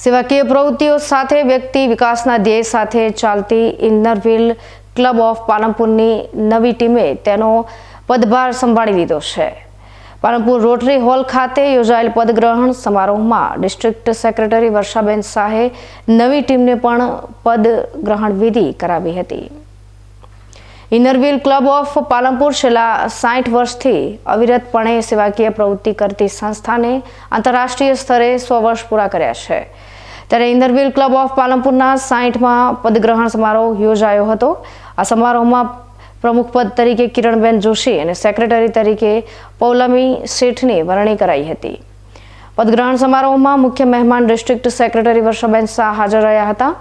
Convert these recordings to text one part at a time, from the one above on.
સેવાકીય પ્રવૃત્તિઓ સાથે વ્યક્તિ વિકાસના ધ્યેય સાથે ચાલતી ઇન્નરવિલ ક્લબ ઓફ પાલનપુરની નવી ટીમે તેનો પદભાર સંભાળી લીધો છે. પાલનપુર રોટરી હોલ ખાતે યોજાયેલ પદગ્રહણ સમારોહમાં ડિસ્ટ્રિક્ટ સેક્રેટરી વર્ષાબેન શાહે નવી ટીમને પણ પદગ્રહણ વિધિ કરાવી હતી. ઇનરવ્હીલ ક્લબ ઓફ પાલનપુર છેલ્લા સાઠ વર્ષથી અવિરતપણે સેવાકીય પ્રવૃત્તિ કરતી સંસ્થાને આંતરરાષ્ટ્રીય સ્તરે સો વર્ષ પૂરા કર્યા છે. ત્યારે ઇનરવ્હીલ ક્લબ ઓફ પાલનપુરના સાઠમાં પદગ્રહણ સમારોહ યોજાયો હતો. આ સમારોહમાં પ્રમુખ પદ તરીકે કિરણબેન જોશી અને સેક્રેટરી તરીકે પૌલમી શેઠની વરણી કરાઈ હતી. પદગ્રહણ સમારોહમાં મુખ્ય મહેમાન ડિસ્ટ્રિક્ટ સેક્રેટરી વર્ષાબેન શાહ હાજર રહ્યા હતા.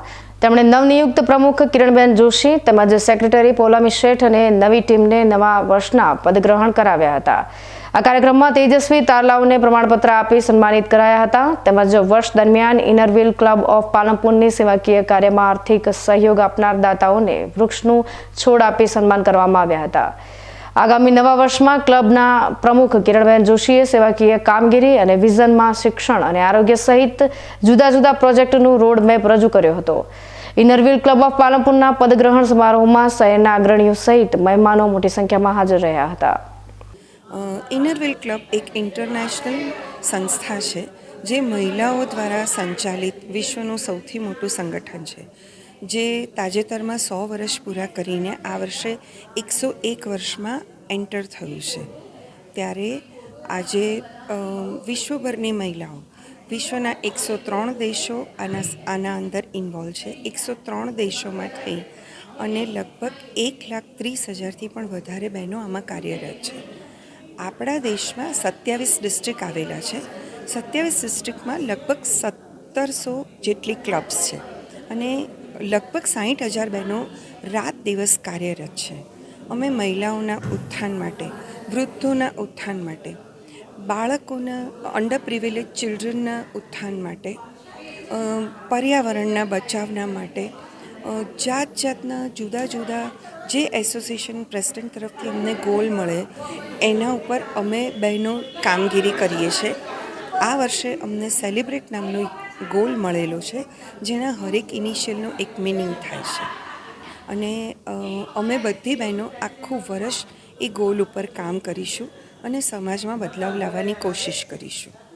તેમણે નવનિયુક્ત પ્રમુખ કિરણબેન જોશી તેમજ સેક્રેટરી પોલામી શેઠ અને નવી ટીમને નવા વર્ષના પદગ્રહણ કરાવ્યા હતા. આ કાર્યક્રમમાં તેજસ્વી તારલાઓને પ્રમાણપત્ર આપી સન્માનિત કરાયા હતા. તેમજ વર્ષ દરમિયાન ઇનરવિલ ક્લબ ઓફ પાલનપુરની સેવાકીય કાર્યમાં આર્થિક સહયોગ આપનાર દાતાઓને વૃક્ષનું છોડ આપી સન્માન કરવામાં આવ્યા હતા. આગામી નવા વર્ષમાં ક્લબના પ્રમુખ કિરણબેન જોશીએ સેવાકીય કામગીરી અને વિઝનમાં શિક્ષણ અને આરોગ્ય સહિત જુદા જુદા પ્રોજેક્ટનું રોડ મેપ રજૂ કર્યો હતો. ઇનરવ્હીલ ક્લબ ઓફ પાલનપુરના પદગ્રહણ સમારોહમાં શહેરના અગ્રણીઓ સહિત મહેમાનો મોટી સંખ્યામાં હાજર રહ્યા હતા. ઇનરવેલ ક્લબ એક ઇન્ટરનેશનલ સંસ્થા છે, જે મહિલાઓ દ્વારા સંચાલિત વિશ્વનું સૌથી મોટું સંગઠન છે. જે તાજેતરમાં સો વર્ષ પૂરા કરીને આ વર્ષે એકસો એક વર્ષમાં એન્ટર થયું છે. ત્યારે આજે વિશ્વભરની મહિલાઓ, વિશ્વના એકસો ત્રણ દેશો આના આના અંદર ઇન્વોલ્વ છે. એકસો ત્રણ દેશોમાં થઈ અને લગભગ એક લાખ ત્રીસ હજારથી પણ વધારે બહેનો આમાં કાર્યરત છે. આપણા દેશમાં સત્યાવીસ ડિસ્ટ્રિક્ટ આવેલા છે. સત્યાવીસ ડિસ્ટ્રિક્ટમાં લગભગ સત્તરસો જેટલી ક્લબ્સ છે. અને લગભગ સાહીઠ હજાર બહેનો રાત દિવસ કાર્યરત છે. અમે મહિલાઓના ઉત્થાન માટે, વૃદ્ધોના ઉત્થાન માટે, બાળકોના અંડર પ્રિવિલેજ ચિલ્ડ્રનના ઉત્થાન માટે પર્યાવરણના બચાવના માટે જાત જાતના જુદા જુદા જે એસોસિએશન પ્રેસિડેન્ટ તરફથી અમને ગોલ મળે, એના ઉપર અમે બહેનો કામગીરી કરીએ છીએ. આ વર્ષે અમને સેલિબ્રેટ નામનો ગોલ મળેલો છે, જેના હરેક ઇનિશિયલનો એક મિનિંગ થાય છે. અને અમે બધી બહેનો આખું વર્ષ એ ગોલ ઉપર કામ કરીશું અને સમાજમાં બદલાવ લાવવાની કોશિશ કરીશું.